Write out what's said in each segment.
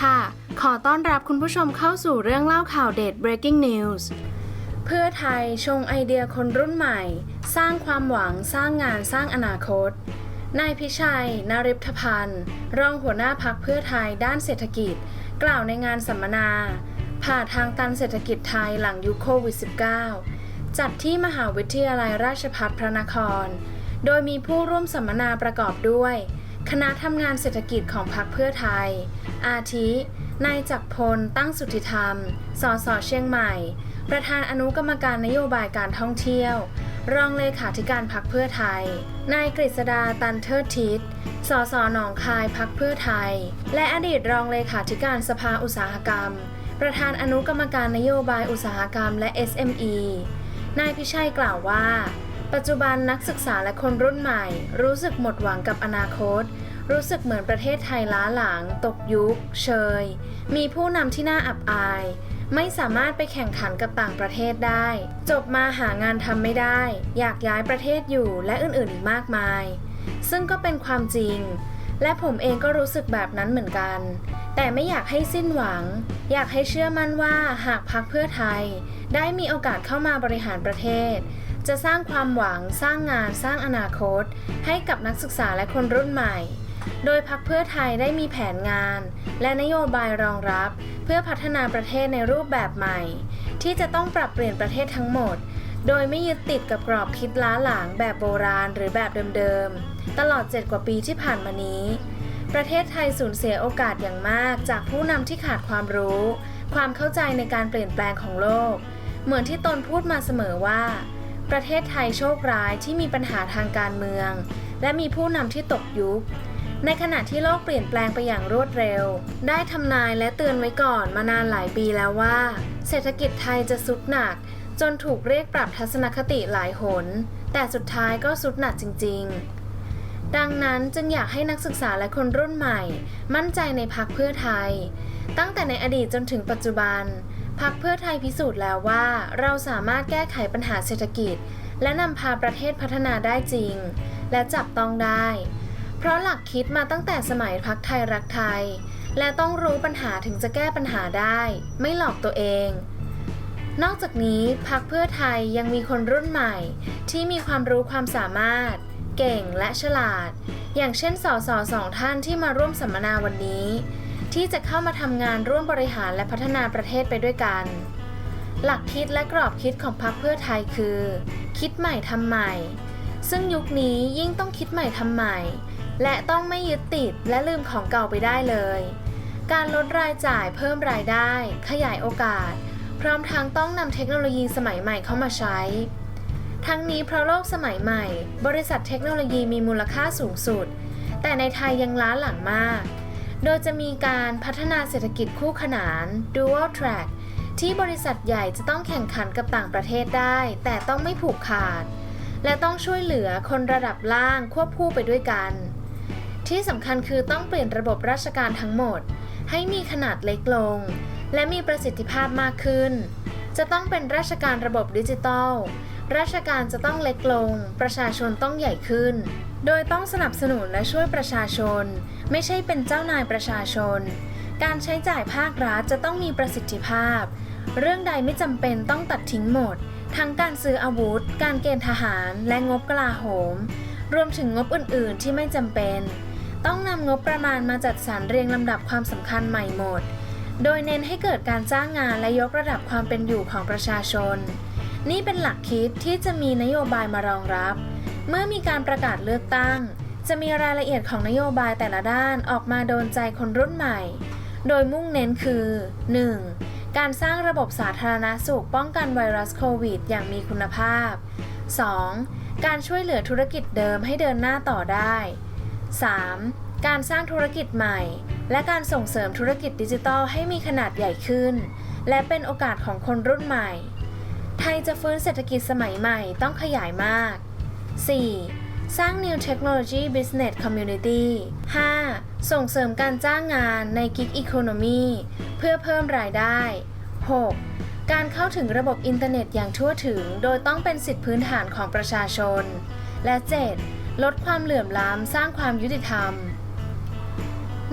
ค่ะ ขอต้อนรับคุณผู้ชมเข้าสู่เรื่องเล่าข่าวเด็ด breaking news เพื่อไทยชงไอเดียคนรุ่นใหม่ สร้างความหวังสร้างงานสร้างอนาคต นายพิชัย นาริพพันธ์ รองหัวหน้าพักเพื่อไทยด้านเศรษฐกิจ กล่าวในงานสัมมนา ผ่าทางตันเศรษฐกิจไทยหลังยุคโควิด -19 จัดที่มหาวิทยาลัยราชภัฏพระนคร โดยมีผู้ร่วมสัมมนาประกอบด้วย คณะทำงานเศรษฐกิจของพรรคเพื่อไทย อาทิ นายจักรพล ตั้งสุทธิธรรม สสเชียงใหม่ ประธานอนุกรรมการนโยบายการท่องเที่ยว รองเลขาธิการพรรคเพื่อไทย นายกฤษดาตันเทิดทิศสสหนองคายพักเพื่อไทย และอดีตรองเลขาธิการสภาอุตสาหกรรม ประธานอนุกรรมการนโยบายอุตสาหกรรมและ SME นายพิชัยกล่าวว่า ปัจจุบันนักศึกษาและคนรุ่นใหม่ รู้สึกหมดหวังกับอนาคต รู้สึกเหมือนประเทศไทยล้าหลัง ตกยุค เชย มีผู้นำที่น่าอับอาย ไม่สามารถไปแข่งขันกับต่างประเทศได้ จบมาหางานทำไม่ได้ อยากย้ายประเทศอยู่และอื่นๆอีกมากมาย ซึ่งก็เป็นความจริง และผมเองก็รู้สึกแบบนั้นเหมือนกัน แต่ไม่อยากให้สิ้นหวัง อยากให้เชื่อมั่นว่าหากพักเพื่อไทย ได้มีโอกาสเข้ามาบริหารประเทศ จะสร้างความหวังสร้างงานสร้างอนาคต ให้กับนักศึกษาและคนรุ่นใหม่ โดยพักเพื่อไทยได้มีแผนงาน และนโยบายรองรับ เพื่อพัฒนาประเทศในรูปแบบใหม่ ที่จะต้องปรับเปลี่ยนประเทศทั้งหมด โดยไม่ยึดติดกับกรอบคิดล้าหลังแบบโบราณหรือแบบเดิมๆ ตลอด 7 กว่าปีที่ผ่านมานี้ ประเทศไทยสูญเสียโอกาสอย่างมาก จากผู้นำที่ขาดความรู้ ความเข้าใจในการเปลี่ยนแปลงของโลก เหมือนที่ตนพูดมาเสมอว่า ประเทศไทยโชคร้ายที่มีปัญหาทางการเมือง และมีผู้นำที่ตกยุค ในขณะที่โลกเปลี่ยนแปลงไปอย่างรวดเร็ว ได้ทำนายและเตือนไว้ก่อนมานานหลายปีแล้วว่า เศรษฐกิจไทยจะสุดหนัก จนถูกเรียกปรับทัศนคติหลายหน แต่สุดท้ายก็สุดหนักจริง ๆ ดังนั้นจึงอยากให้นักศึกษาและคนรุ่นใหม่ มั่นใจในพักเพื่อไทย ตั้งแต่ในอดีตจนถึงปัจจุบัน พักเพื่อไทยพิสูจน์แล้วว่า เราสามารถแก้ไขปัญหาเศรษฐกิจ และนำพาประเทศพัฒนาได้จริง และจับต้องได้ เพราะหลักคิดมาตั้งแต่สมัยพักไทยรักไทย และต้องรู้ปัญหาถึงจะแก้ปัญหาได้ ไม่หลอกตัวเอง นอกจากนี้พักเพื่อไทยยังมีคนรุ่นใหม่ ที่มีความรู้ความสามารถ เก่งและฉลาด อย่างเช่นสสสองท่านที่มาร่วมสัมมนาวันนี้ ที่จะเข้ามาทำงานร่วมบริหารและพัฒนาประเทศไปด้วยกัน หลักคิดและกรอบคิดของพรรคเพื่อไทยคือ คิดใหม่ทำใหม่ ซึ่งยุคนี้ยิ่งต้องคิดใหม่ทำใหม่ และต้องไม่ยึดติดและลืมของเก่าไปได้เลย การลดรายจ่ายเพิ่มรายได้ ขยายโอกาส พร้อมทั้งต้องนำเทคโนโลยีสมัยใหม่เข้ามาใช้ ทั้งนี้เพราะโลกสมัยใหม่ บริษัทเทคโนโลยีมีมูลค่าสูงสุด แต่ในไทยยังล้าหลังมาก โดยจะมีการพัฒนาเศรษฐกิจคู่ขนาน dual track ที่บริษัทใหญ่จะต้องแข่งขันกับต่างประเทศได้ แต่ต้องไม่ผูกขาด และต้องช่วยเหลือคนระดับล่างควบคู่ไปด้วยกัน ที่สำคัญคือต้องเปลี่ยนระบบราชการทั้งหมด ให้มีขนาดเล็กลง และมีประสิทธิภาพมากขึ้น จะต้องเป็นราชการระบบดิจิตอลราชการจะต้องเล็กลง ประชาชนต้องใหญ่ขึ้น โดยต้องสนับสนุนและช่วยประชาชน ไม่ใช่เป็นเจ้านายประชาชน การใช้จ่ายภาครัฐจะต้องมีประสิทธิภาพ เรื่องใดไม่จำเป็นต้องตัดทิ้งหมด ทั้งการซื้ออาวุธ การเกณฑ์ทหารและงบกลาโหม รวมถึงงบอื่น ๆ ที่ไม่จำเป็น ต้องนำงบประมาณมาจัดสรรเรียงลำดับความสำคัญใหม่หมด โดยเน้นให้เกิดการจ้างงานและยกระดับความเป็นอยู่ของประชาชน นี่เป็นหลักคิดที่จะมีนโยบายมารองรับ เมื่อมีการประกาศเลือกตั้ง จะมีรายละเอียดของนโยบายแต่ละด้านออกมาโดนใจคนรุ่นใหม่ โดยมุ่งเน้นคือ 1. การสร้างระบบสาธารณสุขป้องกันไวรัสโควิด อย่างมีคุณภาพ 2. การช่วยเหลือธุรกิจเดิมให้เดินหน้าต่อได้ 3. การสร้างธุรกิจใหม่ และการส่งเสริมธุรกิจดิจิทัลให้มีขนาดใหญ่ขึ้น และเป็นโอกาสของคนรุ่นใหม่ ไทยจะฟื้นเศรษฐกิจสมัยใหม่ต้องขยายมาก 4. สร้าง New Technology Business Community 5. ส่งเสริมการจ้างงานใน Gig Economy เพื่อเพิ่มรายได้ 6. การเข้าถึงระบบอินเทอร์เน็ตอย่างทั่วถึง โดยต้องเป็นสิทธิพื้นฐานของประชาชน และ 7. ลดความเหลื่อมล้ำสร้างความยุติธรรม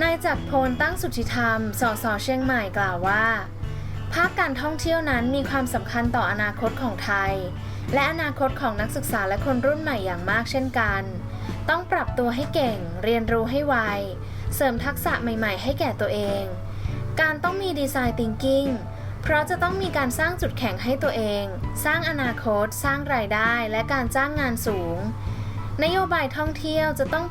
นายจักรพลตั้งสุทธิธรรม สสเชียงใหม่กล่าวว่า ภาคการท่องเที่ยวนั้นมีความสำคัญต่ออนาคตของไทย และอนาคตของนักศึกษาและคนรุ่นใหม่อย่างมากเช่นกัน ต้องปรับตัวให้เก่ง เรียนรู้ให้ไว เสริมทักษะใหม่ ๆ ให้แก่ตัวเอง การต้องมีดีไซน์ thinking เพราะจะต้องมีการสร้างจุดแข็งให้ตัวเอง สร้างอนาคต สร้างรายได้ และการจ้างงานสูง นโยบายท่องเที่ยวจะต้อง